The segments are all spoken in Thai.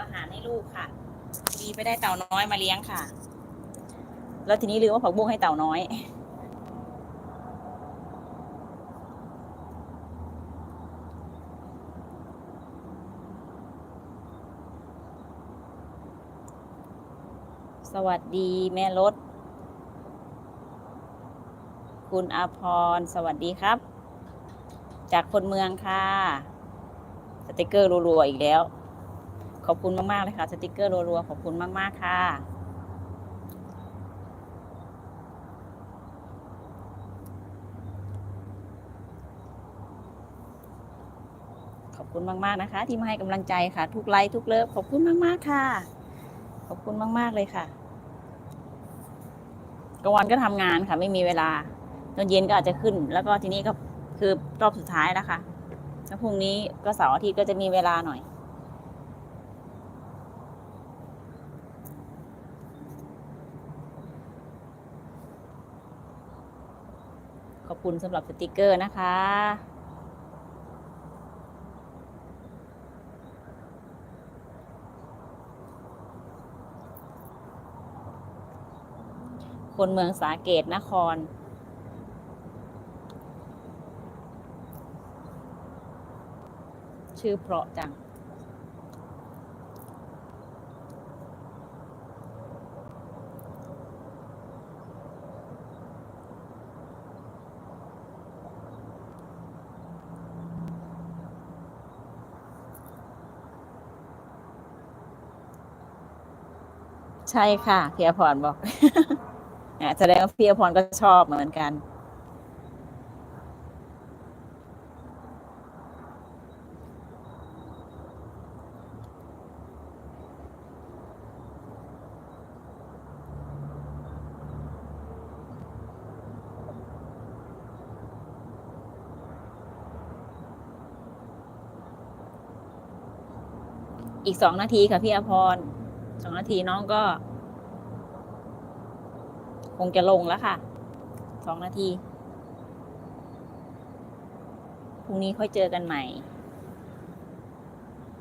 อาหารให้ลูกค่ะดีไปได้เต่าน้อยมาเลี้ยงค่ะ แล้วทีนี้ลืมว่าผักบุ้งให้เต่าน้อยสวัสดีแม่รถ คุณอาพร สวัสดีครับ จากคนเมืองค่ะ สติกเกอร์รัวๆอีกแล้ว ขอบคุณมาก ๆ เลยค่ะ สติกเกอร์รัวๆ ขอบคุณมาก ๆ ค่ะ ขอบคุณมาก ๆ นะคะ ที่มาให้กำลังใจค่ะ ทุกไลค์ทุกเลิฟขอบคุณมาก ๆ ค่ะ ขอบคุณมาก ๆ เลยค่ะกลางวันก็ทำงานค่ะ ไม่มีเวลาตอนเย็นก็อาจจะขึ้น แล้วก็ทีนี้ก็คือรอบสุดท้ายแล้วค่ะแล้วพรุ่งนี้ก็เสาร์อาทิตย์ก็จะมีเวลาหน่อย ขอบคุณสำหรับสติกเกอร์นะคะ คนเมืองสาเกตนครชื่อเพราะจัง ใช่ค่ะพี่อภรบอกแสดงว่าพี่อภรก็ชอบเหมือนกันอีกสองนาทีค่ะพี่อภร สองนาทีน้องก็ คงจะลงแล้วค่ะ สองนาที พรุ่งนี้ค่อยเจอกันใหม่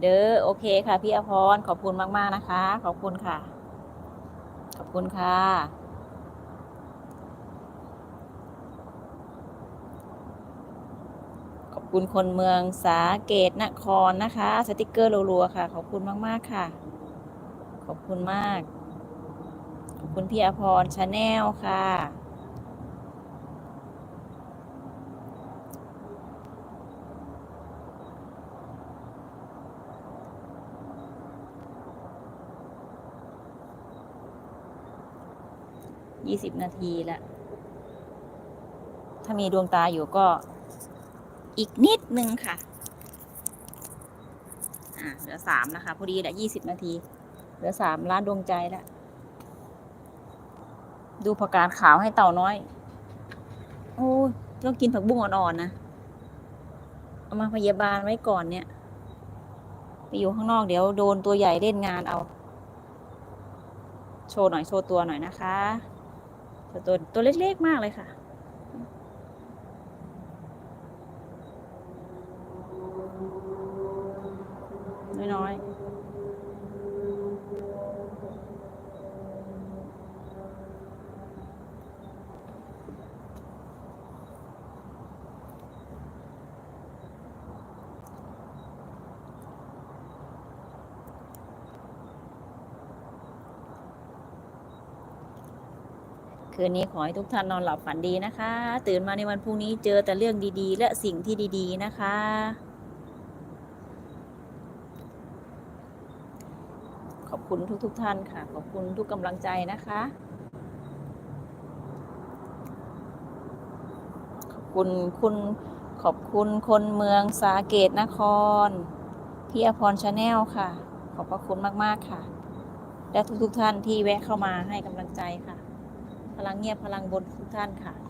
เด้อโอเคค่ะ พี่อภรขอบคุณมาก ๆ นะคะ ขอบคุณค่ะ ขอบคุณค่ะ ขอบคุณคนเมืองสาเกตนครนะคะ สติกเกอร์รัวๆค่ะ ขอบคุณมาก ๆ ค่ะ ขอบคุณมาก ขอบคุณพี่อภรชาแนลค่ะ ยี่สิบนาทีละ ถ้ามีดวงตาอยู่ก็อีกนิดนึงค่ะ อ่าเหลือสามนะคะ พอดีแหละยี่สิบนาที เหลือสามล้านดวงใจแล้ว ดูผักกาดขาวให้เต่าน้อย โอ้ยต้องกินผักบุ้งอ่อนๆนะ เอามาพยาบาลไว้ก่อนเนี่ย ไปอยู่ข้างนอกเดี๋ยวโดนตัวใหญ่เล่นงานเอา โชว์หน่อยโชว์ตัวหน่อยนะคะ ตัวตัวเล็กๆมากเลยค่ะน้อยๆ คืนนี้ขอให้ทุกท่านนอนหลับฝันดีนะคะ ตื่นมาในวันพรุ่งนี้เจอแต่เรื่องดีๆ และสิ่งที่ดี ๆ นะคะ ขอบคุณทุกๆทท่านค่ะ ขอบคุณทุกกำลังใจนะคะ ขอบคุณคุณขอบคุณคนเมืองสาเกตนครพี่อภรชาแนลค่ะ ขอบพระคุณมาก ๆ ค่ะ และทุกๆทท่านที่แวะเข้ามาให้กำลังใจค่ะ พลังเงียบพลังบนทุกท่านค่ะ